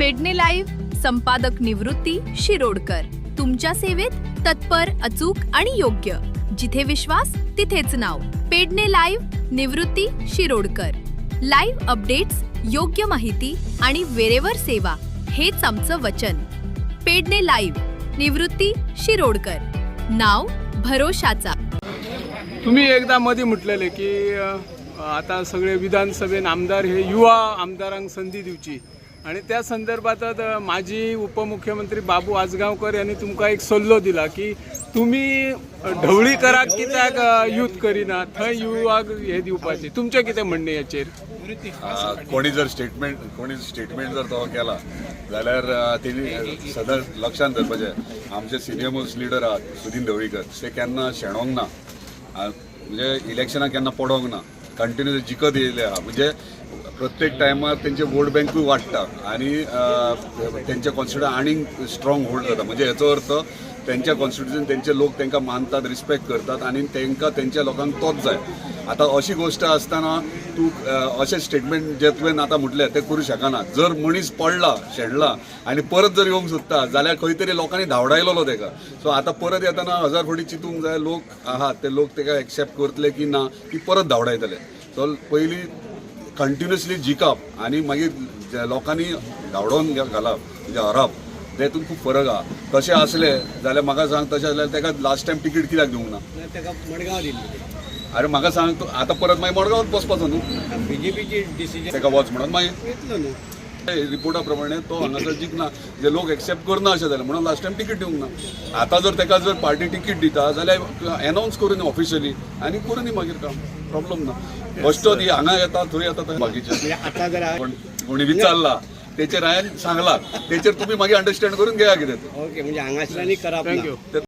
Pedne live संपादक निवृत्ती शिरोडकर. तुमच्या सेवेत तत्पर अचूक आणि योग्य. जिथे विश्वास तिथेच नाव. Pedne live Nivrutti Shirodkar. Live updates योग्य माहिती आणि वेरेवर सेवा. हेच आमचं वचन. पेडणे लाईव्ह निवृत्ती शिरोडकर. नाव भरोशाचा. तुम्ही एकदा मध्ये म्हटलेले की आता सगळे विधानसभेन आमदार हे युवा आमदारांक संधी दिवची. आणि त्या संदर्भात माजी उपमुख्यमंत्री बाबू आजगावकर यांनी तुमका एक सल्लो दिला की तुम्ही ढवळीकराक कित्याक यूथ युथ करिना थंय युवाक हे दिवपाचे. तुमचें कितें म्हणणें हेचेर कोणी जर स्टेटमेंट कोणी स्टेटमेंट जर तो केला जाल्यार तेणी सदां लक्षांत धरपाचें. आमचे सिनियर मोस्ट लिडर आहात सुदीन ढवळीकर. ते केन्ना शेणोंक ना. म्हणजे इलेक्शनाक केन्ना पडोंक ना. कंटिन्यू जिकत येयले आहा म्हणजे प्रत्येक टायमार तेंचे वोट बँकूय वाडटा आनी आ, कॉन्स्टिट्युशन आनीक स्ट्रॉंग होल्ड जाता म्हणजे हेचो अर्थ तेंच्या कॉन्स्टिट्युशन तेंचे लोक तांकां मानतात रिस्पेक्ट करतात आनी तांकां तेंच्या लोकांक तोच जाय. आतां अशी गोश्ट आसतना तूं अशें स्टेटमेंट जे तुवें आतां म्हटलें तें करूं शकना जर मनीस पडला शेणला आनी परत जर येवंक सोदता जाल्यार खंय तरी लोकांनी धावडायलो तेका सो आतां परत येताना हजार फावटी चिंतूंक जाय लोक आहात ते लोक तेका एक्सेप्ट करतले की ना की परत धांवडायतले. सो पयलीं कंटिन्युअसली जिखप आनी मागीर लोकांनी धांवडोवन घा- घालप म्हणजे हरप तेतून खूब फरक आहा तशें असलें जाल्यार म्हाका सांग तशें जाल्यार तेका लास्ट टायम तिकीट कित्याक दिवंक ना मडगांव दिल्ली अरे म्हाका सांग तूं आतां परत मागीर मडगांवात बसपाचो न्हू बीजेपीची डिसिजन तेका वच म्हणून मागीर रिपोर्टा प्रमाणे तो हांगासर जिखना जे लोक एक्सेप्ट करना अशें जालें म्हणून लास्ट टायम तिकीट दिवंक ना. आतां जर तेका जर पार्टी तिकीट दिता जाल्यार एनावन्स करून ऑफिशियली आनी करून दी मागीर काम. प्रॉब्लम ना. बश्टो दी हांगा येता थंय येता बाकीचे आता जर पण कोणी विचारला तेचेर हांवें सांगला. तेचेर तुमी मागीर अंडरस्टँड करून घेया कितें तें. ओके म्हणजे हांगासल्यानी करप ना. थँक्यू